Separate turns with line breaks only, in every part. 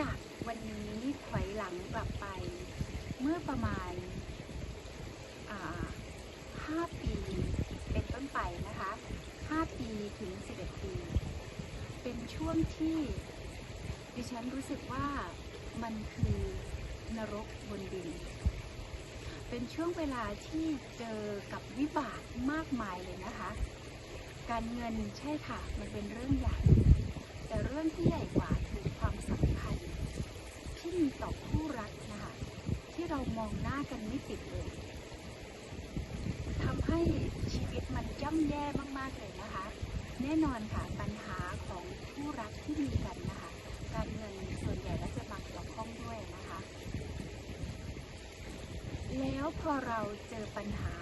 จากวันนี้ถอยหลังกลับไป เมื่อประมาณอ่าห้าปีเป็นต้นไปนะคะห้าปีถึงสิบเอ็ดปี เป็นช่วงที่ดิฉันรู้สึกว่ามันคือนรกบนดิน เป็นช่วงเวลาที่เจอกับวิบากมากมายเลยนะคะ การเงินใช่ค่ะ มันเป็นเรื่องใหญ่ แต่เรื่องที่ใหญ่กว่าคือความสัมพันธ์ที่มีต่อคู่รักนะคะ ที่ เรามองหน้ากันไม่ติดเลยทำให้ชีวิตมันย่ำแย่มากๆเลยนะคะ แน่นอนค่ะปัญหาของคู่รักที่มีกันนะคะ การเงินส่วนใหญ่แล้วจะมาเกี่ยวข้องด้วยนะคะ แล้วพอเราเจอปัญหา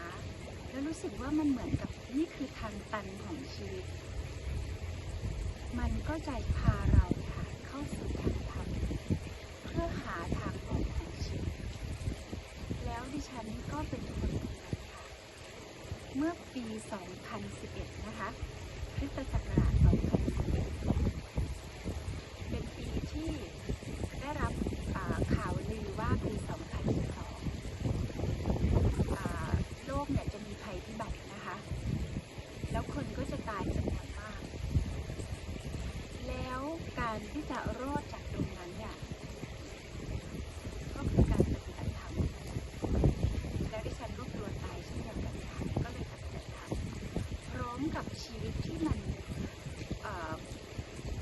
แล้วรู้สึกว่ามันเหมือนกับนี่คือทางตันของชีวิต มันก็จะพาเราค่ะเข้าสู่ทางธรรมเพื่อหาทางออกของชีวิต แล้วดิฉันก็เป็นคนคนนั้นค่ะ เมื่อปี 2011 นะคะ คริสตศักราช 2011 เป็นปีที่ได้รับอ่าข่าวลือว่าปี 2012อ่าโลกเนี่ยจะมีภัยพิบัตินะคะ แล้วคนก็จะตายจำนวนมาก แล้วการที่จะรอดจากตรงนั้นเนี่ย ก็คือการปฏิบัติธรรม และดิฉันก็กลัวตายเช่นเดียวกันค่ะ ก็เลยปฏิบัติธรรม พร้อมกับชีวิตที่มันเอ่อ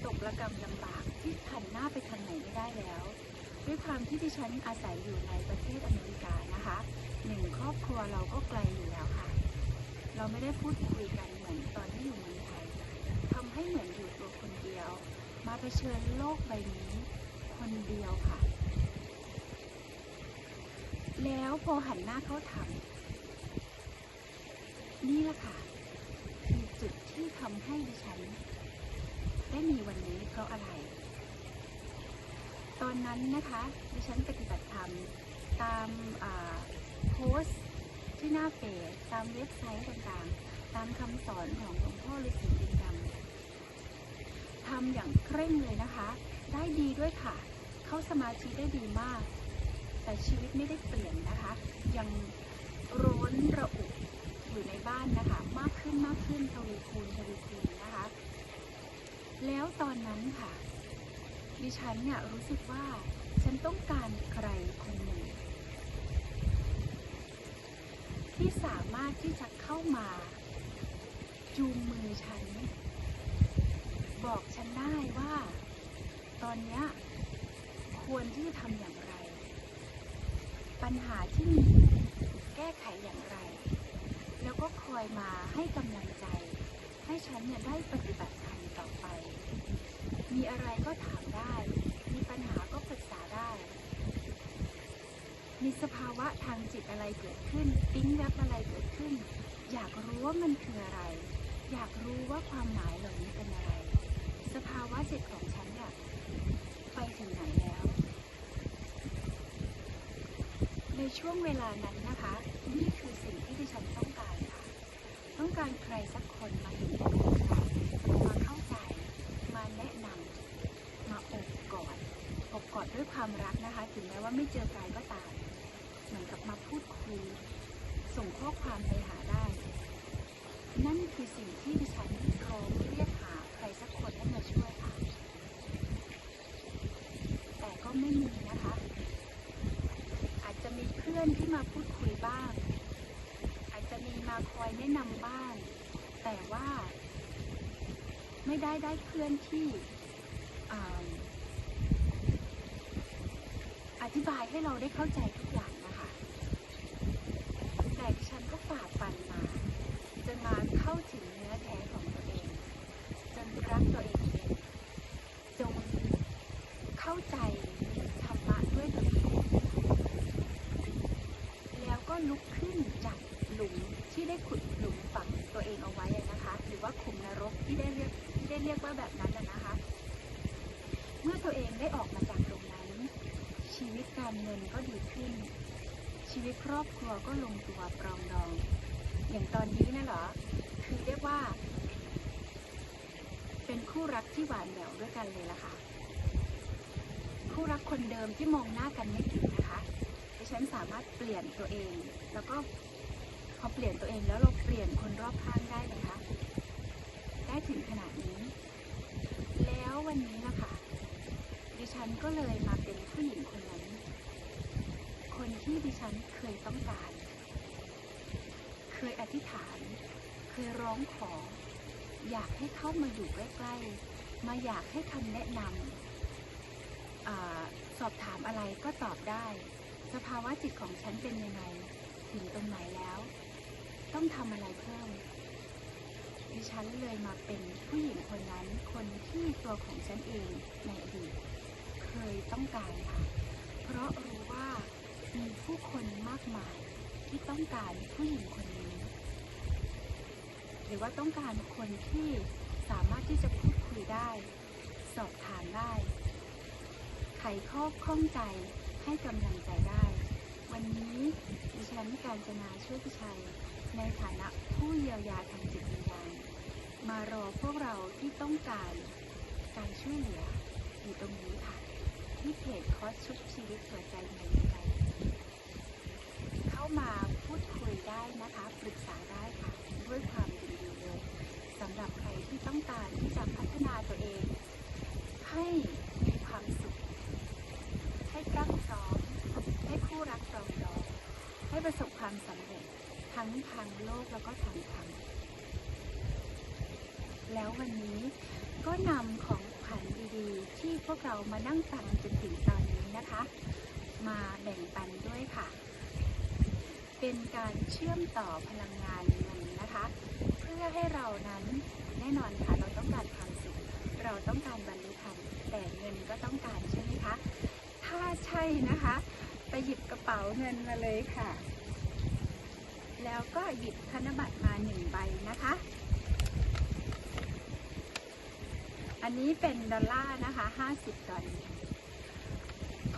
ตกระกำลำบากที่หั น้าไปทางไหนไม่ได้แล้ว ด้วยความที่ดิฉันอาศัยอยู่ในประเทศอเมริกานะคะหนึ่งครอบครัวเราก็ไกลอยู่แล้วค่ะ เราไม่ได้พูดคุยกันเหมือนตอนที่อยู่เมืองไทยทำให้เหมือนอยู่ตัวคนเดียว มาเผชิญโลกใบนี้ คนเดียวค่ะ แล้วพอหันหน้าเข้าทำนี่แหละค่ะคือจุดที่ทำให้ดิฉัน ได้มีวันนี้เพราะอะไร ตอนนั้นนะคะดิฉันปฏิบัติธรรมตามโพสต์ที่หน้าเฟซตามเว็บไซต์ต่างๆ ตามคำสอนของหลวงพ่อฤาษีดินดำทำอย่างเคร่งเลยนะคะ ได้ดีด้วยค่ะ เข้าสมาธิได้ดีมาก แต่ชีวิตไม่ได้เปลี่ยนนะคะ ยังร้อนระอุอยู่ในบ้านนะคะ มากขึ้นมากขึ้นทวีคูณทวีคูณนะคะ แล้วตอนนั้นค่ะ ดิฉันเนี่ยรู้สึกว่าฉันต้องการใครคนหนึ่งที่สามารถที่จะเข้ามา จูงมือฉัน บอกฉันได้ว่า ตอนนี้ควรที่จะทำอย่างไร ปัญหาที่มีแก้ไขอย่างไร แล้วก็คอยมาให้กำลังใจ ให้ฉันเนี่ยได้ปฏิบัติธรรมต่อไป มีอะไรก็ถามได้ มีปัญหาก็ปรึกษาได้ มีสภาวะทางจิตอะไรเกิดขึ้น ปิ๊งแวบอะไรเกิดขึ้น อยากรู้ว่ามันคืออะไร อยากรู้ว่าความหมายเหล่านี้เป็นอะไร สภาวะจิตของฉันเนี่ยไปถึงไหนแล้ว ในช่วงเวลานั้นนะคะ นี่คือสิ่งที่ดิฉันต้องการค่ะ ต้องการใครสักคนมาเห็นอกเห็นใจมาเข้าใจ มาแนะนำมาอบกอดอบกอดด้วยความรักนะคะ ถึงแม้ว่าไม่ เจอกายก็ตามเหมือนกับมาพูดคุย ส่งข้อความไปหาได้ นั่นคือสิ่งที่ดิฉันพร้อมเรียกหาใครสักคนให้มาช่วยค่ะ แต่ก็ไม่มีนะคะ อาจจะมีเพื่อนที่มาพูดคุยบ้าง อาจจะมีมาคอยแนะนำบ้างแต่ว่า ไม่ได้ได้เพื่อนที่อ่าอธิบาย ให้เราได้เข้าใจทุกอย่างนะคะ แต่ดิฉันก็ฝ่าฟันมา จนมาเข้าถึงเนื้อแท้ของตัวเอง จนรักตัวเองเป็นจงเข้าใจธรรมะด้วยตัวเอง แล้วก็ลุกขึ้นจากหลุมที่ได้ขุดหลุมฝังตัวเองเอาไว้อะนะคะ หรือว่าขุมนรกที่ได้เรียกที่ได้เรียกว่าแบบนั้นอะนะคะ เมื่อตัวเองได้ออกมาจากตรงนั้น ชีวิต การเงินก็ดีขึ้น ชีวิตครอบครัวก็ลงตัวปรองดอง อย่างตอนนี้นะเหรอ คือเรียกว่า เป็นคู่รักที่หวานแหววด้วยกันเลยล่ะค่ะ คู่รักคนเดิมที่มองหน้ากันไม่ติดนะคะดิฉันสามารถเปลี่ยนตัวเอง แล้วก็พอเปลี่ยนตัวเองแล้วเราเปลี่ยนคนรอบข้างได้นะคะ ได้ถึงขนาดนี้ แล้ววันนี้นะคะดิฉันก็เลยมาเป็นผู้หญิงคนนั้น ที่ดิฉันเคยต้องการ เคยอธิษฐาน เคยร้องขอ อยากให้เข้ามาอยู่ใกล้ๆ มาอยากให้คำแนะนำอสอบถามอะไรก็ตอบได้ สภาวะจิตของฉันเป็นยังไง ถึงตรงไหนแล้ว ต้องทำอะไรเพิ่ม ดิฉันเลยมาเป็นผู้หญิงคนนั้น คนที่ตัวของฉันเองในอดีตเคยต้องการค่ะ เพราะรู้ว่า มีผู้คนมากมายที่ต้องการผู้หญิงคนนี้ หรือว่าต้องการคนที่สามารถที่จะพูดคุยได้ สอบถามได้ ไขข้อข้องใจให้กำลังใจได้ วันนี้ดิฉันการจนาช่วยพิชัย ในฐานะผู้เยียวยาทางจิตวิญญาณมารอพวกเราที่ต้องการการช่วยเหลืออยู่ตรงนี้ค่ะ ที่เพจคอสชุบชีวิตหัวใจในหัวใจเข้ามาพูดคุยได้นะคะปรึกษาได้ค่ะด้วยความยินดีเลยสำหรับใครที่ต้องการที่จะพัฒนาตัวเอง ให้มีความสุข ให้กล้าพร้อมให้คู่รักรองรองให้ประสบความสำเร็จทั้งทางโลกแล้วก็ทางธรรมแล้ววันนี้ก็นำของขวัญดีๆ ที่พวกเรามานั่งฟังจนถึงตอนนี้นะคะ มาแบ่งปันด้วยค่ะ เป็นการเชื่อมต่อพลังงานเงินนะคะ เพื่อให้เรานั้นแน่นอนค่ะเราต้องการความสุขเราต้องการบรรลุธรรมแต่เงินก็ต้องการใช่ไหมคะถ้าใช่นะคะ ไปหยิบกระเป๋าเงินมาเลยค่ะ แล้วก็หยิบธนบัตรมาหนึ่งใบนะคะ อันนี้เป็นดอลลาร์นะคะ50ดอลลาร์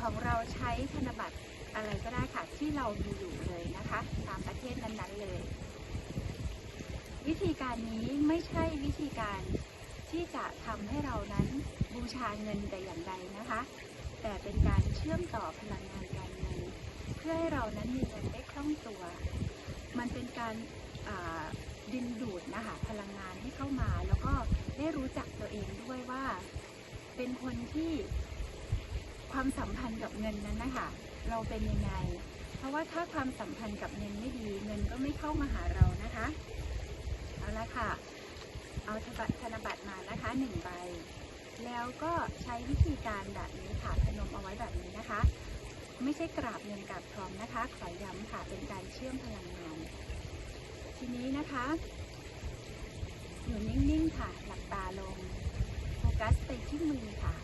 ของเราใช้ธนบัตรอะไรก็ได้ค่ะ ที่เรามีอยู่เลยนะคะ ตามประเทศนั้นๆเลย วิธี การนี้ไม่ใช่วิธีการที่จะทำให้เรานั้นบูชาเงินแต่อย่างใดนะคะ แต่เป็นการเชื่อมต่อพลังงานการเงิน เพื่อให้เรานั้นมีเงินได้คล่องตัว มันเป็นการดึงดูดนะคะพลังงานให้เข้ามา แล้วก็ได้รู้จักตัวเองด้วยว่า เป็นคนที่ความสัมพันธ์กับเงินนั้นนะคะเราเป็นยังไง เพราะว่าถ้าความสัมพันธ์กับเงินไม่ดี เงินก็ไม่เข้ามาหาเรานะคะ เอาละค่ะ เอาธนบัตรธนบัตรมานะคะหนึ่งใบ แล้วก็ใช้วิธีการแบบนี้ค่ะพนมเอาไว้แบบนี้นะคะ ไม่ใช่กราบเงินกราบทองนะคะ ขอย้ำค่ะ เป็นการเชื่อมพลังงาน ทีนี้นะคะอยู่นิ่งๆค่ะ หลับตาลง โฟกัสไปที่มือค่ะ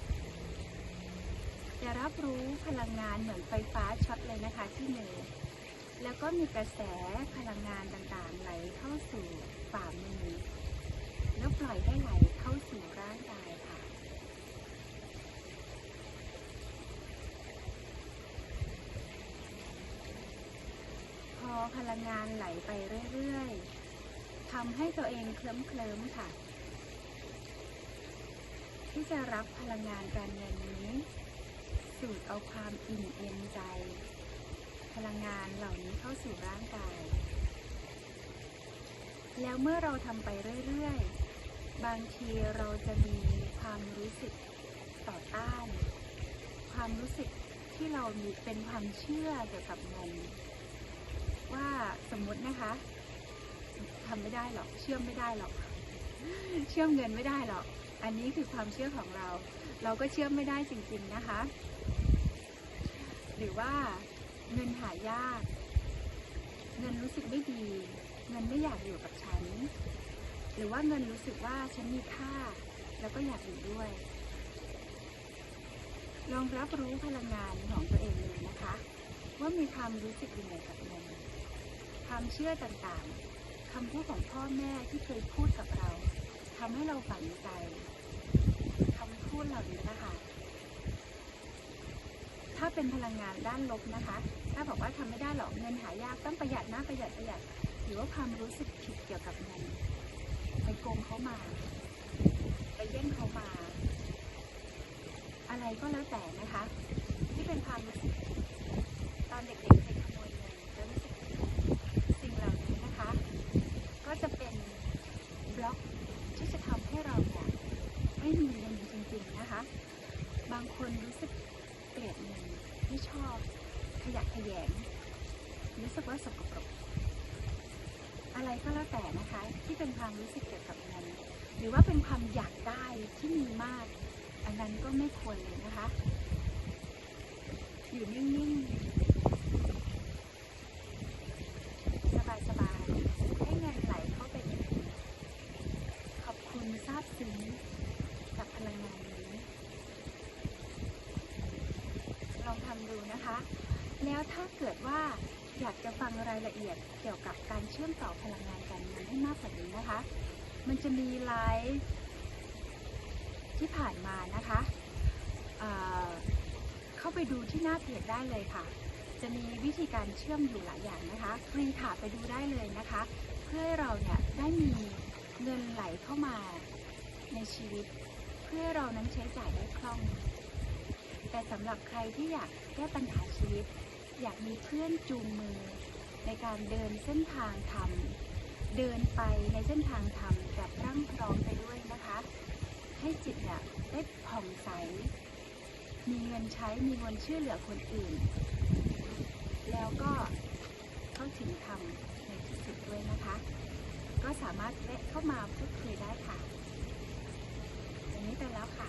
จะรับรู้พลังงานเหมือนไฟฟ้าช็อตเลยนะคะที่มือ แล้วก็มีกระแสพลังงานต่างๆไหลเข้าสู่ ฝ่ามือ แล้วปล่อยให้ไหลเข้าสู่ร่างกายค่ะ พอพลังงานไหลไปเรื่อยๆทำให้ตัวเองเคลิ้มๆค่ะ ที่จะรับพลังงานการเงินนี้ สูดเอาความอิ่มเอ็มใจ พลังงานเหล่านี้เข้าสู่ร่างกาย แล้วเมื่อเราทำไปเรื่อยๆ บางทีเราจะมีความรู้สึกต่อต้าน ความรู้สึกที่เรามีเป็นความเชื่อเกี่ยวกับเงินว่าสมมตินะคะทำไม่ได้หรอก เชื่อมไม่ได้หรอก เชื่อมเงินไม่ได้หรอก อันนี้คือความเชื่อของเรา เราก็เชื่อมไม่ได้จริง ๆนะคะ หรือว่าเงินหายาก เงินรู้สึกไม่ดี เงินไม่อยากอยู่กับฉัน หรือว่าเงินรู้สึกว่าฉันมีค่า แล้วก็อยากอยู่ด้วย ลองรับรู้พลังงานของตัวเองเลยนะคะ ว่ามีความรู้สึกยังไงกับเงินความเชื่อต่างๆคำพูดของพ่อแม่ที่เคยพูดกับเราทำให้เราฝังใจคำพูดเหล่านี้นะคะถ้าเป็นพลังงานด้านลบนะคะ ถ้าบอกว่าทำไม่ได้หรอกเงินหายากต้องประหยัดนะประหยัดประหยัด รือว่าความรู้สึกผิดเกี่ยวกับเงินไปโกงเขามา ไปแย่งเขามา อะไรก็แล้วแต่นะคะ ที่เป็นความรู้สึกตอนเด็กๆเคยขโมยเงินแล้วรู้สึกสิ่งเหล่านี้นะคะ ก็จะเป็นบล็อกที่จะทำให้เราเนี่ยไม่มีเงินจริง ๆนะคะ บางคนรู้สึกเกลียดเงินไม่ชอบขยะแขยงรู้สึกว่าสกปรก อะไรก็แล้วแต่นะคะ ที่เป็นความรู้สึกเกี่ยวกับเงินหรือว่าเป็นความอยากได้ที่มีมาก อันนั้นก็ไม่ควรเลยนะคะอยู่นิ่งๆ สบายๆ ให้เงินไหลเข้าไปในมือขอบคุณซาบซึ้งกับพลังงานนี้ ลองทำดูนะคะ แล้วถ้าเกิดว่า อยากจะฟังรายละเอียดเกี่ยวกับการเชื่อมต่อพลังงานการเงินให้มากกว่านี้นะคะ มันจะมีไลฟ์ที่ผ่านมานะคะเเข้าไปดูที่หน้าเพจได้เลยค่ะ จะมีวิธีการเชื่อมอยู่หลายอย่างนะคะ ฟรีค่ะไปดูได้เลยนะคะ เพื่อให้เราเนี่ยได้มีเงินไหลเข้ามาในชีวิต เพื่อเรานั้นใช้จ่ายได้คล่อง แต่สำหรับใครที่อยากแก้ปัญหาชีวิต อยากมีเพื่อนจูงมือ ในการเดินเส้นทางธรรม เดินไปในเส้นทางธรรมแบบร่างพร้อมไปด้วยนะคะ ให้จิตเนี่ยได้ผ่องใส มีเงินใช้มีเงินช่วยเหลือคนอื่น แล้วก็เข้าถึงธรรมในที่สุดด้วยนะคะ ก็สามารถเละเข้ามาพูดคุยได้ค่ะวันนี้ไปแล้วค่ะ